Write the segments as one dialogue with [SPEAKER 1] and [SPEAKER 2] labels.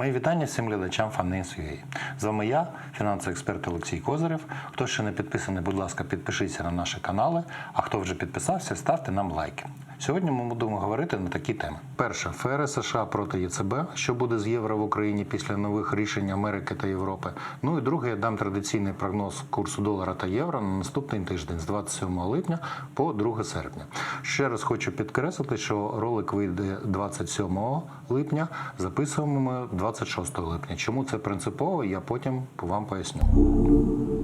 [SPEAKER 1] Мої вітання всім глядачам Finance.ua. З вами я, фінансовий експерт Олексій Козирев. Хто ще не підписаний, будь ласка, підпишіться на наші канали. А хто вже підписався, ставте нам лайки. Сьогодні ми будемо говорити на такі теми: перше ФРС США проти ЄЦБ, що буде з євро в Україні після нових рішень Америки та Європи. Ну і друге, я дам традиційний прогноз курсу долара та євро на наступний тиждень з 27 липня по 2 серпня. Ще раз хочу підкреслити, що ролик вийде 27 липня. Записуємо ми 26 липня. Чому це принципово? Я потім вам поясню.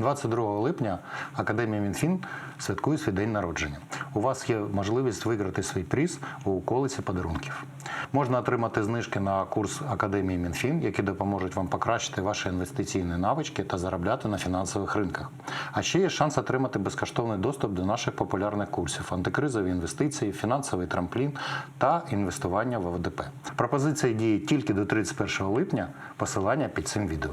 [SPEAKER 1] 22 липня Академія МінФін святкує свій день народження. У вас є можливість виграти свій приз у колесі подарунків. Можна отримати знижки на курс Академії МінФін, які допоможуть вам покращити ваші інвестиційні навички та заробляти на фінансових ринках. А ще є шанс отримати безкоштовний доступ до наших популярних курсів: антикризові інвестиції, фінансовий трамплін та інвестування в ОВДП. Пропозиція діє тільки до 31 липня. Посилання під цим відео.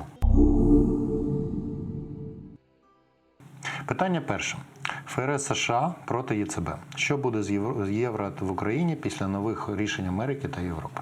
[SPEAKER 1] Питання перше. ФРС США проти ЄЦБ. Що буде з євро в Україні після нових рішень Америки та Європи?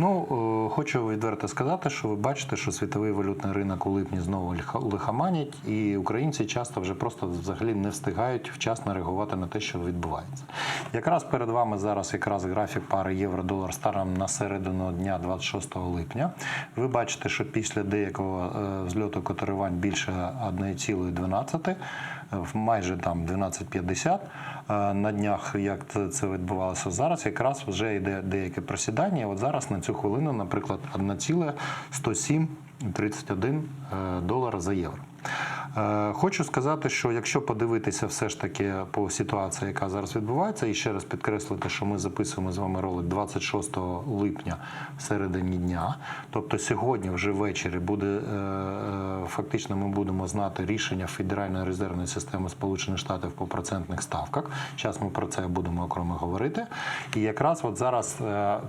[SPEAKER 1] Ну, е, хочу відверто сказати, що ви бачите, що світовий валютний ринок у липні знову лихоманять, і українці часто вже просто взагалі не встигають вчасно реагувати на те, що відбувається. Якраз перед вами зараз якраз графік пари євро-долар станом на середину дня 26 липня. Ви бачите, що після деякого е, взльоту котирувань більше 1,12, в майже там 12,50 е, на днях, як це, це відбувалося зараз, якраз вже йде деяке просідання. От зараз на цю хвилину, наприклад, 1,10731 е, долара за євро. Е, Хочу сказати, що якщо подивитися все ж таки по ситуації, яка зараз відбувається, і ще раз підкреслити, що ми записуємо з вами ролик 26 липня середині дня. Тобто сьогодні, вже ввечері, буде е, е, фактично ми будемо знати рішення Федеральної резервної системи Сполучених Штатів по процентних ставках. Зараз ми про це будемо окремо говорити. І якраз от зараз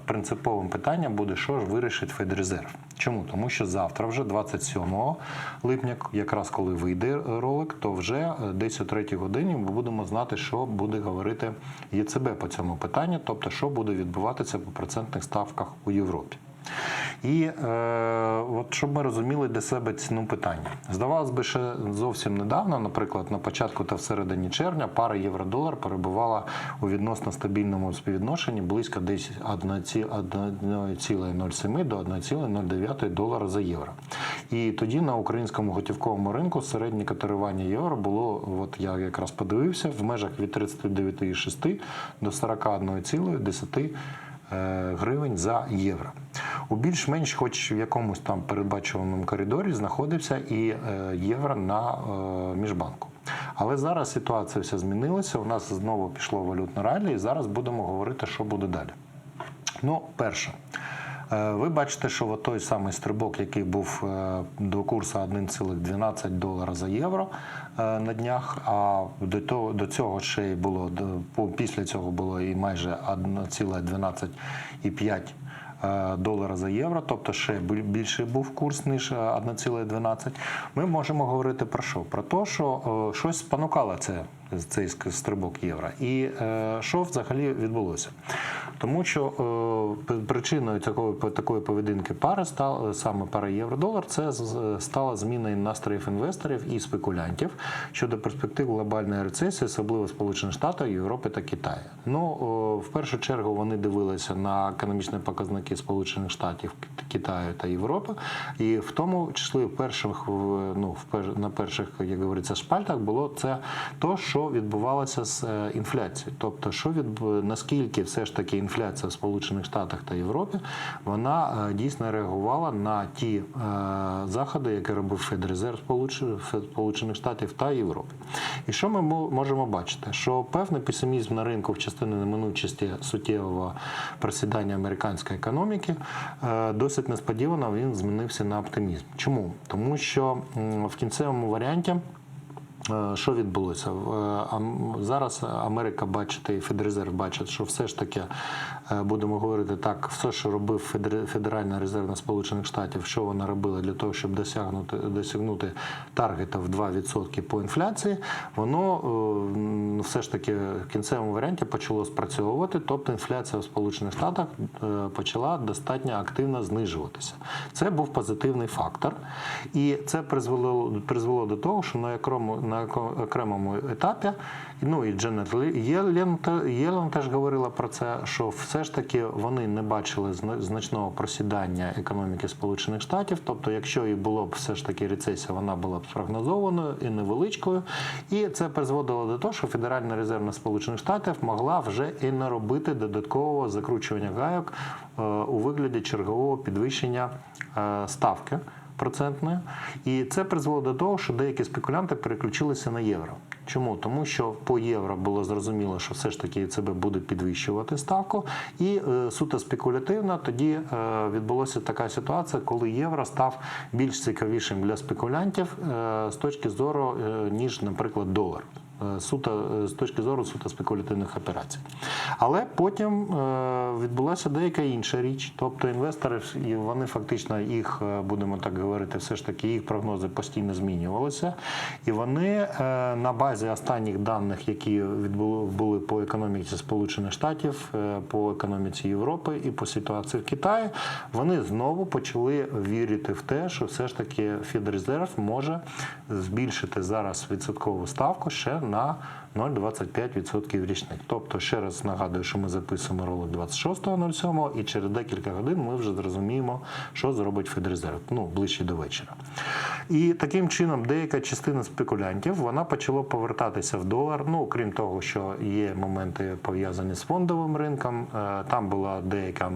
[SPEAKER 1] принциповим питанням буде, що ж вирішить Федрезерв. Чому? Тому що завтра, вже 27 липня, якраз коли вийде ролик, то вже е, десь о 3 годині ми будемо знати, що буде говорити ЄЦБ по цьому питанню, тобто що буде відбуватися по процентних ставках у Європі. І е, от щоб ми розуміли для себе ціну питання. Здавалось би, ще зовсім недавно, наприклад, на початку та всередині червня пара євро-долар перебувала у відносно стабільному співвідношенні близько десь 1,07 до 1,09 долара за євро. І тоді на українському готівковому ринку середнє котирування євро було, от я якраз подивився, в межах від 39,6 до 41,10 е, гривень за євро. У більш-менш, хоч в якомусь там передбачуваному коридорі, знаходився і е, євро на е, міжбанку. Але зараз ситуація вся змінилася. У нас знову пішло валютне ралі, і зараз будемо говорити, що буде далі. Ну, перше. Е, Ви бачите, що от той самий стрибок, який був е, до курсу 1,12 долара за євро е, на днях, а до того до цього ще й було до- після цього було і майже 1,12,5 е, долара за євро, тобто ще більший був курс ніж е, 1,12. Ми можемо говорити про що? Про те, що щось спонукало це цей стрибок євро. І е, що взагалі відбулося? Тому що е, причиною такої, такої поведінки пари стала саме пара євро-долар, це стала зміна настроїв інвесторів і спекулянтів щодо перспектив глобальної рецесії, особливо Сполучених Штатів, Європи та Китаю. Ну в першу чергу вони дивилися на економічні показники Сполучених Штатів, Китаю та Європи, і в тому числі в перших ну в на перших, як говориться, шпальтах було це то, що відбувалося з е, інфляцією. Тобто, що від наскільки все ж таки інфляція в Сполучених Штатах та Європі вона е, дійсно реагувала на ті е, заходи, які робив Федрезерв Сполучених Штатів та Європи. І що ми можемо бачити? Що певний песимізм на ринку в частині неминучості суттєвого просідання американської економіки досить несподівано він змінився на оптимізм. Чому? Тому що в кінцевому варіанті. Е, Що відбулося? Е, Зараз Америка бачить і Федрезерв бачить, що все ж таки будемо говорити так, все, що робив Федер- Федеральна резервна Сполучених Штатів, що вона робила для того, щоб досягнути досягнути таргета в 2% по інфляції, воно е, все ж таки в кінцевому варіанті почало спрацьовувати. Тобто інфляція в Сполучених Штатах е, почала достатньо активно знижуватися. Це був позитивний фактор, і це призвело призвело до того, що на окремо на окремому етапі, ну і Дженет Єлен, теж говорила про це, що все ж таки вони не бачили зна- значного просідання економіки Сполучених Штатів. Тобто, якщо і було б все ж таки рецесія, вона була б спрогнозованою і невеличкою. І це призводило до того, що Федеральна резервна Сполучених Штатів могла вже і не робити додаткового закручування гайок е, у вигляді чергового підвищення е, ставки процентної. І це призвело до того, що деякі спекулянти переключилися на євро. Чому? Тому що по євро було зрозуміло, що все ж таки ЕЦБ буде підвищувати ставку, і е, суто спекулятивно тоді е, відбулася така ситуація, коли євро став більш цікавішим для спекулянтів е, з точки зору, ніж, наприклад, долар. Е, Суто е, з точки зору суто спекулятивних операцій. Але потім е, відбулася деяка інша річ. Тобто інвестори вони фактично їх, будемо так говорити, все ж таки їх прогнози постійно змінювалися. І вони на базі останніх даних, які були по економіці Сполучених Штатів, по економіці Європи і по ситуації в Китаї, вони знову почали вірити в те, що все ж таки Федрезерв може збільшити зараз відсоткову ставку ще на 0,25% річних. Тобто, ще раз нагадую, що ми записуємо ролик 26.07 і через декілька годин ми вже зрозуміємо, що зробить Федрезерв, ну, ближче до вечора. І таким чином деяка частина спекулянтів вона почала повертатися в долар. Ну, крім того, що є моменти пов'язані з фондовим ринком, е, там була деяка.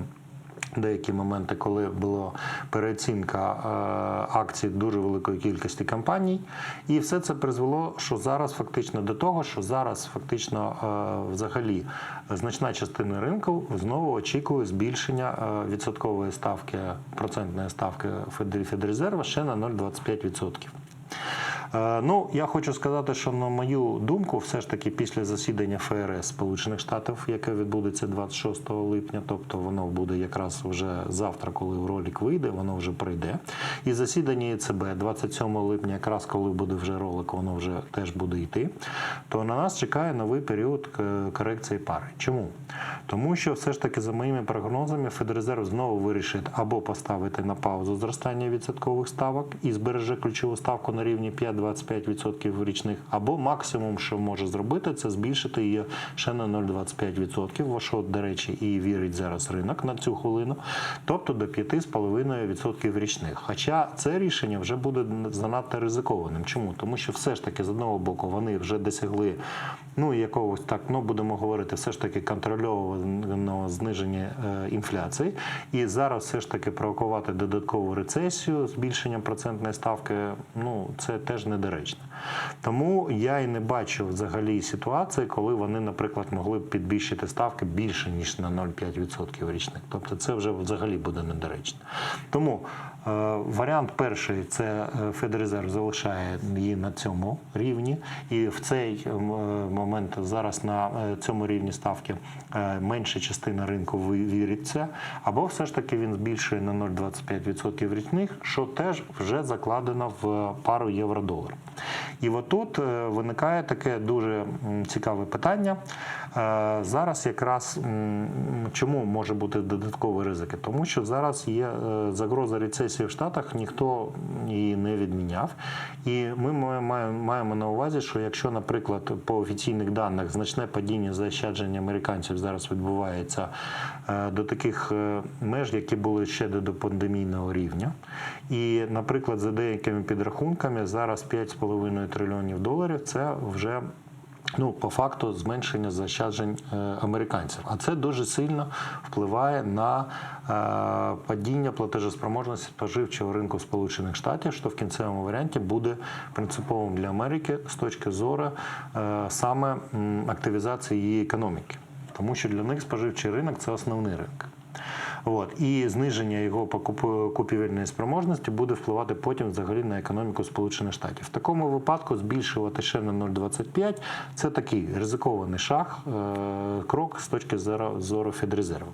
[SPEAKER 1] Деякі моменти, коли була переоцінка е, акцій дуже великої кількості компаній, і все це призвело, що зараз фактично до того, що зараз фактично е, взагалі значна частина ринку знову очікує збільшення е, відсоткової ставки процентної ставки Федрезерва ще на 0,25%. Е, Ну, я хочу сказати, що на мою думку, все ж таки після засідання ФРС Сполучених Штатів, яке відбудеться 26 липня, тобто воно буде якраз вже завтра, коли ролик вийде, воно вже прийде. І засідання ЄЦБ 27 липня, якраз коли буде вже ролик, воно вже теж буде йти. То на нас чекає новий період корекції пари. Чому? Тому що все ж таки, за моїми прогнозами, Федрезерв знову вирішить або поставити на паузу зростання відсоткових ставок і збереже ключову ставку на рівні 5-25% річних, або максимум, що може зробити, це збільшити її ще на 0,25%, во що, до речі, і вірить зараз ринок на цю хвилину, тобто до 5,5% річних. Хоча це рішення вже буде занадто ризикованим. Чому? Тому що все ж таки з одного боку вони вже досягли ну якогось так, ну будемо говорити, все ж таки контрольованого зниження е, інфляції, і зараз все ж таки провокувати додаткову рецесію збільшенням процентної ставки, ну це теж недоречно. Тому я і не бачу взагалі ситуації, коли вони, наприклад, могли б підвищити ставки більше ніж на 0,5% річних. Тобто це вже взагалі буде недоречно. Тому варіант перший це е, Федрезерв залишає її на цьому рівні, і в цей е, е, момент зараз на е, цьому рівні ставки е, менша частина ринку ви- вірить в це, або все ж таки він збільшує на 0,25% річних, що теж вже закладено в пару євро-долар. І отут е, виникає таке дуже цікаве питання. Е, Зараз якраз чому може бути додаткові ризики? Тому що зараз є е, загроза рецесії в Штатах, ніхто її не відміняв. І ми маємо, на увазі, що якщо, наприклад, по офіційних даних значне падіння заощадження американців зараз відбувається е, до таких е, меж, які були ще до допандемійного рівня. І, наприклад, за деякими підрахунками, зараз 5,5 трильйонів доларів це вже Ну, по факту зменшення заощаджень е, американців, а це дуже сильно впливає на е, падіння платежеспроможності споживчого ринку Сполучених Штатів, що в кінцевому варіанті буде принциповим для Америки з точки зору е, саме активізації її економіки, тому що для них споживчий ринок це основний ринок. От. І зниження його купівельної спроможності буде впливати потім взагалі на економіку Сполучених Штатів. В такому випадку збільшувати ще на 0,25 це такий ризикований шаг, е, крок з точки зору- зору Федрезерву.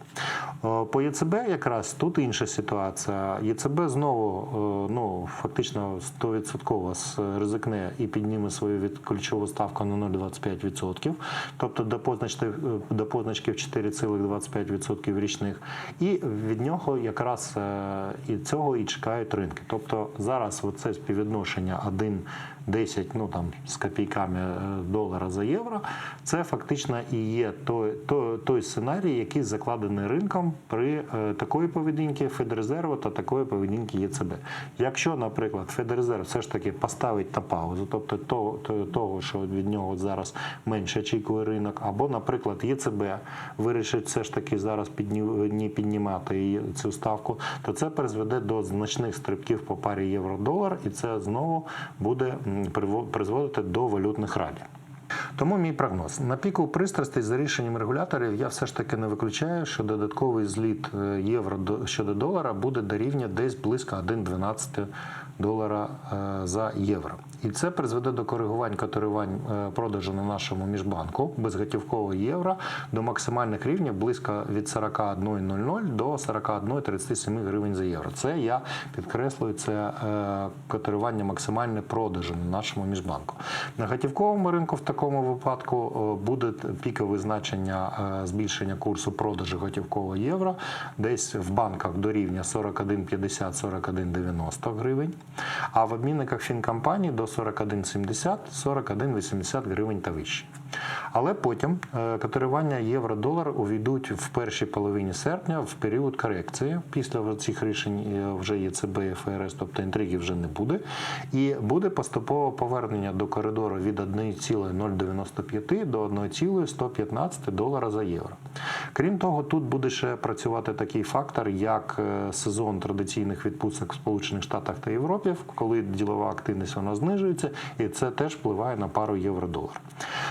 [SPEAKER 1] Е, По ЄЦБ якраз тут інша ситуація. ЄЦБ знову е, ну, фактично 100% ризикне і підніме свою від ключову ставку на 0,25%, тобто до позначки, е, до позначки в 4,25% річних. І від нього якраз е, і цього і чекають ринки. Тобто зараз оце співвідношення 1,10 ну там з копійками е, долара за євро, це фактично і є той, той, той сценарій, який закладений ринком при е, такої поведінки Федрезерву та такої поведінки ЄЦБ. Якщо, наприклад, Федрезерв все ж таки поставить на паузу, тобто того, того що від нього зараз менше очікує ринок, або, наприклад, ЄЦБ вирішить все ж таки зараз підні, піднімати цю ставку, то це призведе до значних стрибків по парі євро-долар, і це знову буде призводити до валютних ралій. Тому мій прогноз на піку пристрастей за рішенням регуляторів я все ж таки не виключаю, що додатковий зліт е, євро щодо долара буде до рівня десь близько 1,12 долара е, за євро. І це призведе до коригувань котирувань е, продажу на нашому міжбанку безготівкового євро до максимальних рівнів близько від 41,00 до 41,37 гривень за євро. Це я підкреслюю, це е, котирування максимальне продажу на нашому міжбанку. На готівковому ринку в такому випадку е, буде пікове значення збільшення курсу продажу готівкового євро десь в банках до рівня 41,50-41,90 гривень, а в обмінниках фінкомпаній до 41,70-41,80 гривень та вище. Але потім е, котирування євро-долар увійдуть в першій половині серпня в період корекції. Після цих рішень е, вже ЄЦБ і ФРС, тобто інтриги вже не буде. І буде поступове повернення до коридору від 1,095 до 1,115 долара за євро. Крім того, тут буде ще працювати такий фактор, як е, сезон традиційних відпусток в Сполучених Штатах та Європі, коли ділова активність вона знижується, і це теж впливає на пару євро-долар.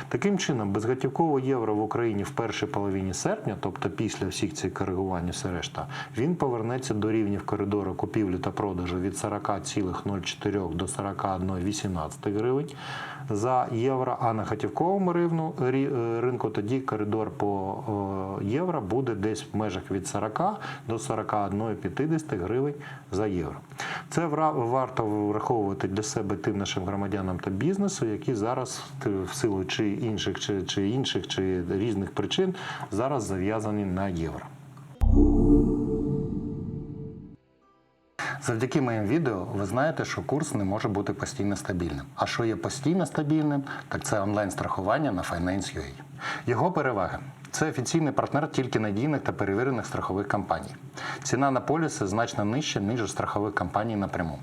[SPEAKER 1] Таким чином, безготівкове євро в Україні в першій половині серпня, тобто після всіх цих коригувань все решта, він повернеться до рівнів коридору купівлі та продажу від 40,04 до 41,18 гривень за євро. А на готівковому рівну, рі- е, ринку тоді коридор по е, євро буде десь в межах від 40 до 41,50 гривень за євро. Це варто враховувати для себе тим нашим громадянам та бізнесу, які зараз в силу чи інших, чи, чи інших, чи різних причин зараз зав'язані на євро. Завдяки моїм відео ви знаєте, що курс не може бути постійно стабільним. А що є постійно стабільним, так це онлайн-страхування на Finance.ua. Його переваги. Це офіційний партнер тільки надійних та перевірених страхових компаній. Ціна на поліси значно нижча, ніж у страхових компаній напряму.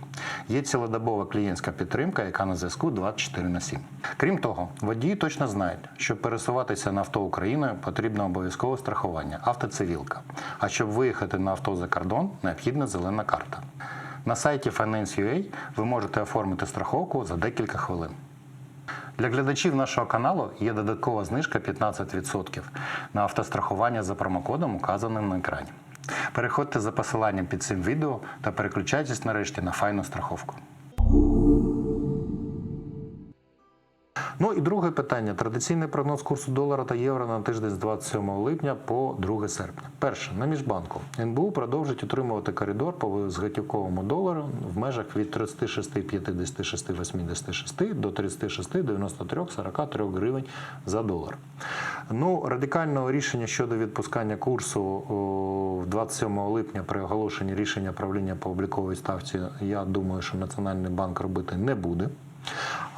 [SPEAKER 1] Є цілодобова клієнтська підтримка, яка на зв'язку 24 на 7. Крім того, водії точно знають, щоб пересуватися на авто Україною, потрібно обов'язкове страхування автоцивілка. А щоб виїхати на авто за кордон, необхідна зелена карта. На сайті Finance.ua ви можете оформити страховку за декілька хвилин. Для глядачів нашого каналу є додаткова знижка 15% на автострахування за промокодом, указаним на екрані. Переходьте за посиланням під цим відео та переключайтесь нарешті на файну страховку. Ну і друге питання: традиційний прогноз курсу долара та євро на тиждень з 27 липня по 2 серпня. Перше на міжбанку НБУ продовжить утримувати коридор по зготівковому долару в межах від 36,56,86 до 36,93,43 гривень за долар. Ну, радикального рішення щодо відпускання курсу о, 27 липня при оголошенні рішення правління по обліковій ставці, я думаю, що Національний банк робити не буде.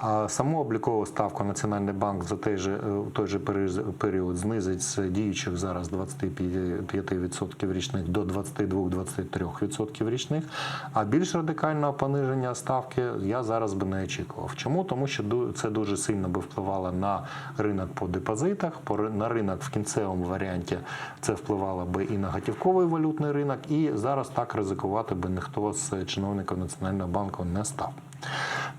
[SPEAKER 1] А саму облікову ставку Національний банк за той же, е, той же період- знизить з діючих зараз 25% річних до 22-23% річних. А більш радикального пониження ставки я зараз би не очікував. Чому? Тому що це дуже сильно би впливало на ринок по депозитах, по на ринок в кінцевому варіанті це впливало би і на готівковий валютний ринок, і зараз так ризикувати би ніхто з чиновників Національного банку не став.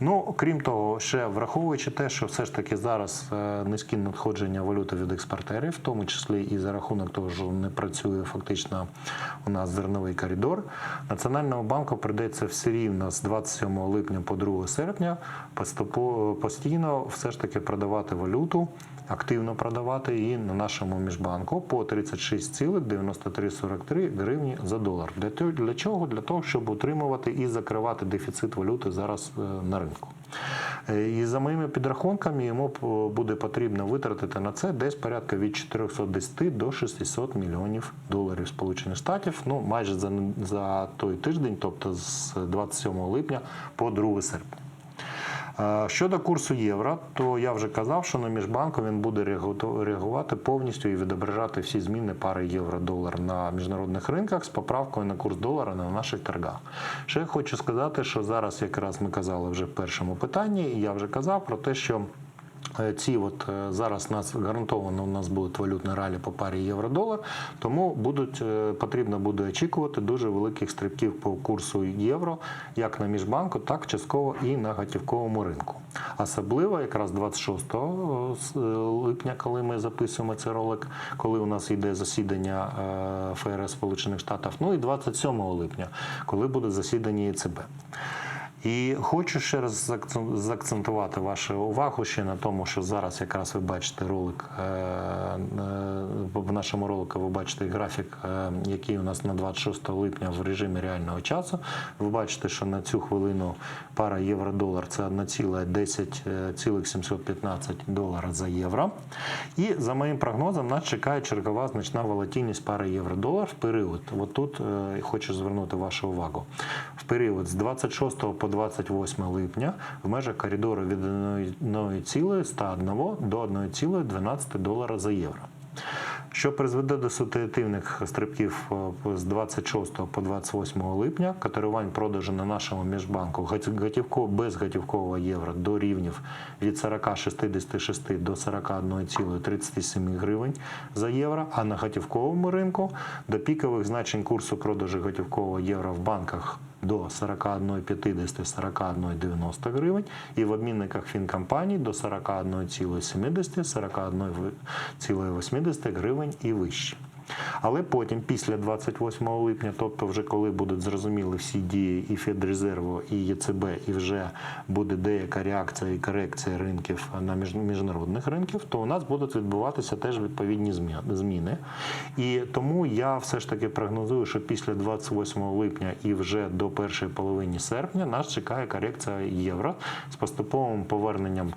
[SPEAKER 1] Ну, крім того, ще враховуючи те, що все ж таки зараз е, низькі надходження валюти від експортерів, в тому числі і за рахунок того, що не працює фактично у нас зерновий коридор, Національному банку прийдеться все рівно з 27 липня по 2 серпня постійно все ж таки продавати валюту. Активно продавати її на нашому міжбанку по 36,9343 гривні за долар. Для чого? Для того, щоб утримувати і закривати дефіцит валюти зараз е, на ринку. Е, І за моїми підрахунками йому буде потрібно витратити на це десь порядка від 410 до 600 мільйонів доларів Сполучених Штатів. Ну майже за, за той тиждень, тобто з 27 липня по 2 серпня. Щодо курсу євро, то я вже казав, що на міжбанку він буде реагу- реагувати повністю і відображати всі зміни пари євро-долар на міжнародних ринках з поправкою на курс долара на наших торгах. Ще хочу сказати, що зараз якраз ми казали вже в першому питанні, і я вже казав про те, що. Е, Ці от е, зараз нас гарантовано у нас будуть валютні ралі по парі євро-долар, тому будуть е, потрібно буде очікувати дуже великих стрибків по курсу євро, як на міжбанку, так частково і на готівковому ринку. Особливо якраз 26 е, липня, коли ми записуємо цей ролик, коли у нас йде засідання ФРС Сполучених Штатів, ну і 27 липня, коли буде засідання ЄЦБ. І хочу ще раз заакцентувати вашу увагу ще на тому, що зараз якраз ви бачите ролик е, е, в нашому ролику. Ви бачите графік, е, який у нас на 26 липня в режимі реального часу. Ви бачите, що на цю хвилину пара євро-долар це 1,10,715 долара за євро. І за моїм прогнозом, нас чекає чергова значна волатильність пари євро-долар в період. От тут хочу звернути вашу увагу. В період з 26 по 28 липня в межах коридору від 1,101 до 1,12 долара за євро. Що призведе до ситуативних стрибків е, з 26 по 28 липня, котирувань продажу на нашому міжбанку готі- готівково без готівкового євро до рівнів від 40,66 до 41,37 гривень за євро, а на готівковому ринку до пікових значень курсу продажу готівкового євро в банках до 41,50-41,90 гривень і в обмінниках фінкомпаній до 41,70-41,80 гривень і вище. Але потім, після 28 липня, тобто вже коли будуть зрозуміли всі дії і Федрезерву, і ЄЦБ, і вже буде деяка реакція і корекція ринків на міжнародних ринків, то у нас будуть відбуватися теж відповідні зміни. І тому я все ж таки прогнозую, що після 28 липня і вже до першої половини серпня нас чекає корекція євро з поступовим поверненням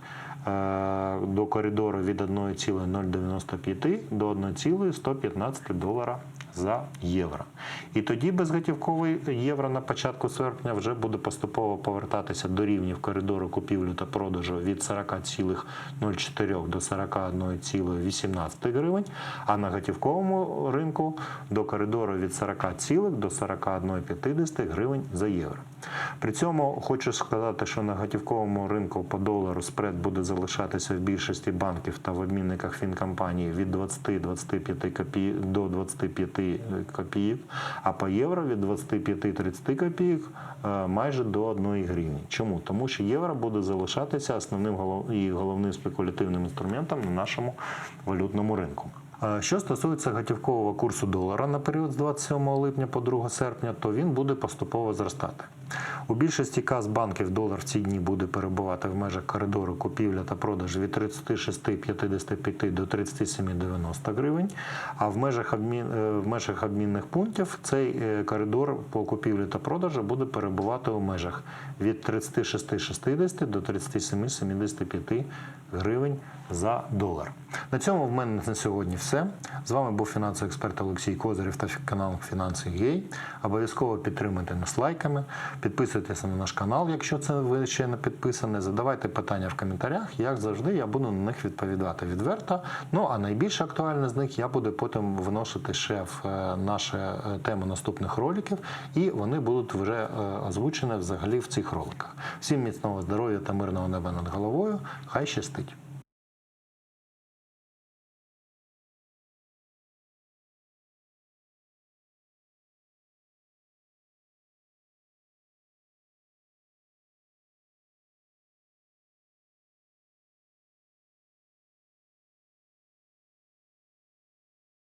[SPEAKER 1] до коридору від 1,095 до 1,115 долара за євро. І тоді безготівковий євро на початку серпня вже буде поступово повертатися до рівнів коридору купівлі та продажу від 40,04 до 41,18 гривень, а на готівковому ринку до коридору від 40 цілих до 41,50 гривень за євро. При цьому хочу сказати, що на готівковому ринку по долару спред буде залишатися в більшості банків та в обмінниках фінкомпаній від 20-25 копійок до 25 копійок, а по євро від 25-30 копійок е, майже до 1 гривні. Чому? Тому що євро буде залишатися основним і головним спекулятивним інструментом на нашому валютному ринку. Що стосується готівкового курсу долара на період з 27 липня по 2 серпня, то він буде поступово зростати. У більшості каз банків долар в ці дні буде перебувати в межах коридору купівля та продаж від 36,55 до 37,90 гривень. А в межах, обмін, е, в межах обмінних пунктів цей е, коридор по купівлі та продажу буде перебувати у межах від 36,60 до 37,75 гривень за долар. На цьому в мене на сьогодні все. З вами був фінансовий експерт Олексій Козирів та канал Фінанси Гей. Обов'язково підтримуйте нас лайками, підписуйтеся на наш канал, якщо це ви ще не підписані. Задавайте питання в коментарях. Як завжди, я буду на них відповідати відверто. Ну а найбільш актуальне з них я буду потім виносити ще в е, наші е, теми наступних роликів, і вони будуть вже е, озвучені взагалі в цих роликах. Всім міцного здоров'я та мирного неба над головою. Хай щастить!